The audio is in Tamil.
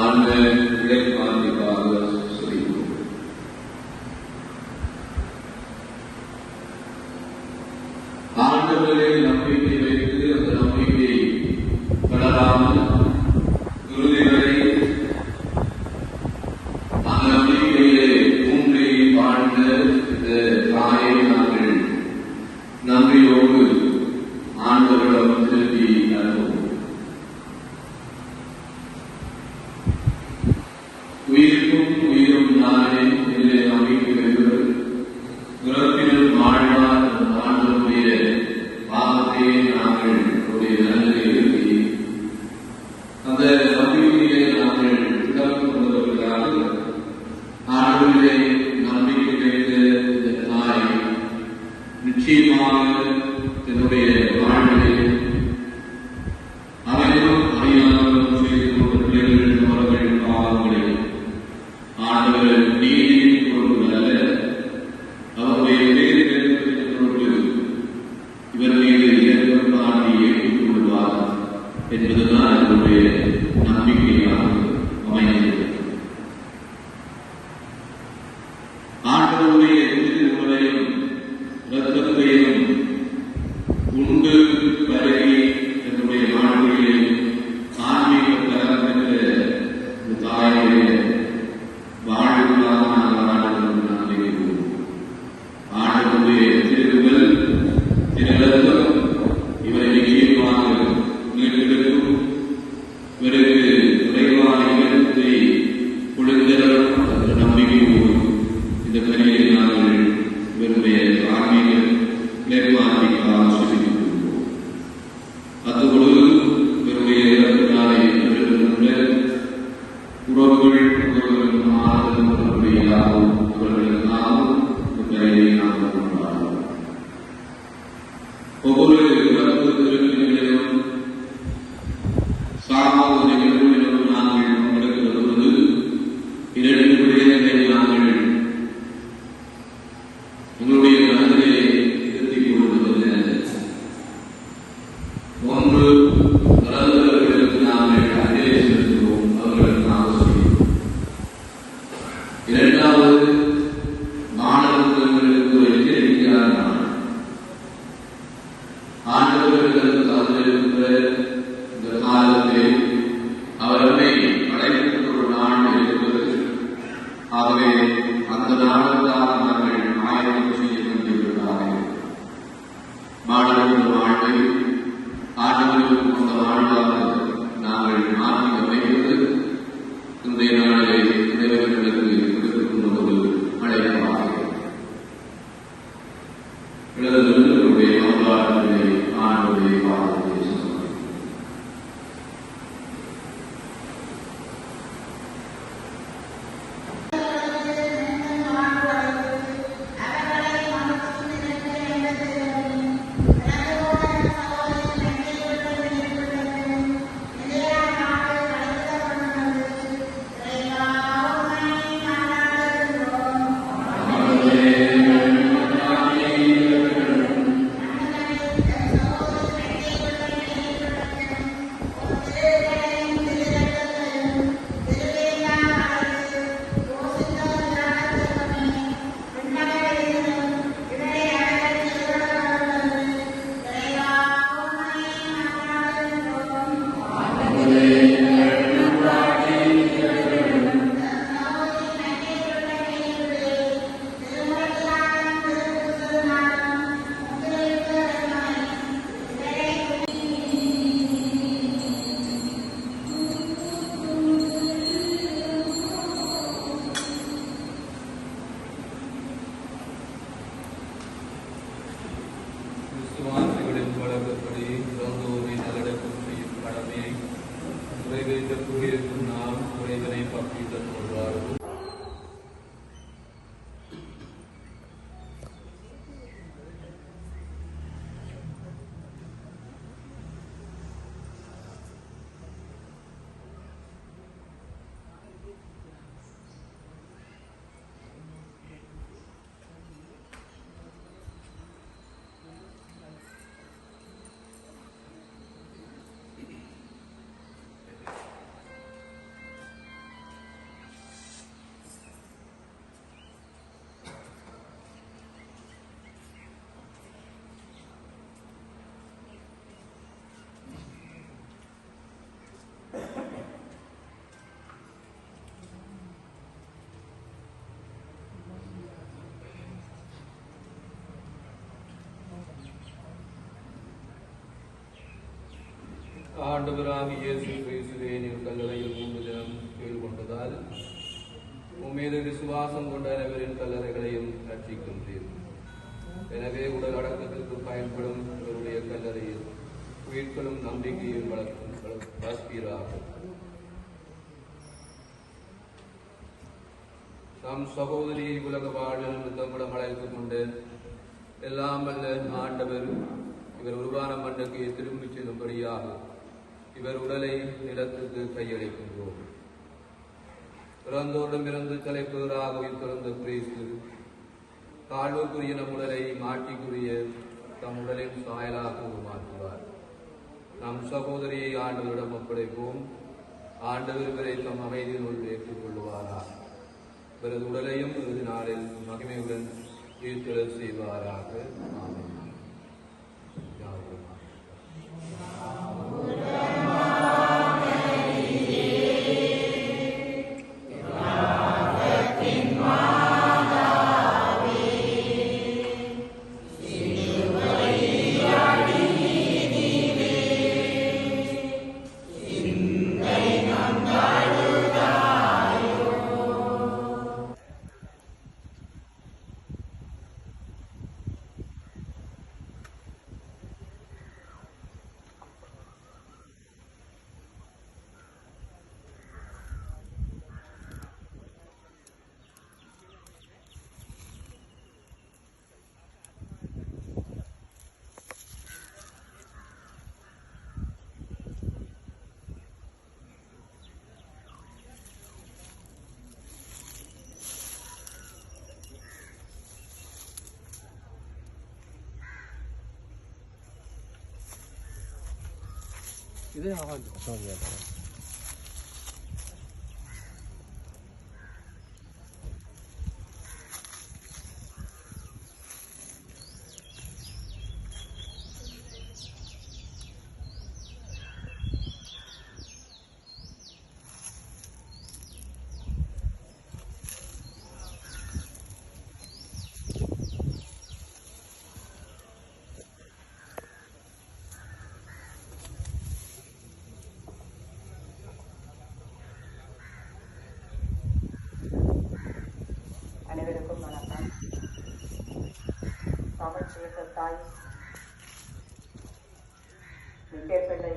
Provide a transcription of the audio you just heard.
on the uh, அந்த நம்பிக்கையை நாங்கள் இழந்து கொண்டவர்களாக ஆண்டுகளிலே o ஆண்டவராக இயேசு கிறிஸ்துவே நீர் கல்லறையில் மூன்று தினம் கீழ் உம்மீது விசுவாசம் கொண்ட அனைவரின் கல்லறைகளையும் ரட்சிக்கின்றீர் எனவே உடல் அடக்கத்திற்கு பயன்படும் இவருடைய கல்லறையில் உயிர்களும் நம்பிக்கையும் வளர்க்கும் வளர்ப்பீராக. நம் சகோதரியை உலக வாழ்வில் தம்மிடம் அழைத்துக் கொண்டு எல்லாம் வல்ல ஆண்டவர் இவர் உருவான மண்ணுக்கு திரும்பிச் செல்லும்படியாகும் இவர் உடலை நிலத்துக்கு கையளிக்கின்றோம். பிறந்தோடும் இருந்து தலைப்புவராக பிறந்த கிறிஸ்து தாழ்வுக்குரிய நம் உடலை மாட்டிக்குரிய தம் உடலின் சாயலாக உருமாற்றுவார். நம் சகோதரியை ஆண்டவரிடம் ஒப்படைப்போம். ஆண்டவர் இவரை தம் அமைதியினுள் ஏற்றுக் கொள்வாராக இவரது உடலையும் இறுதி நாளில் மகிமையுடன் உயிர்த்தெழச் செய்வாராக. ஆமாம் 全然上がんない。little time. We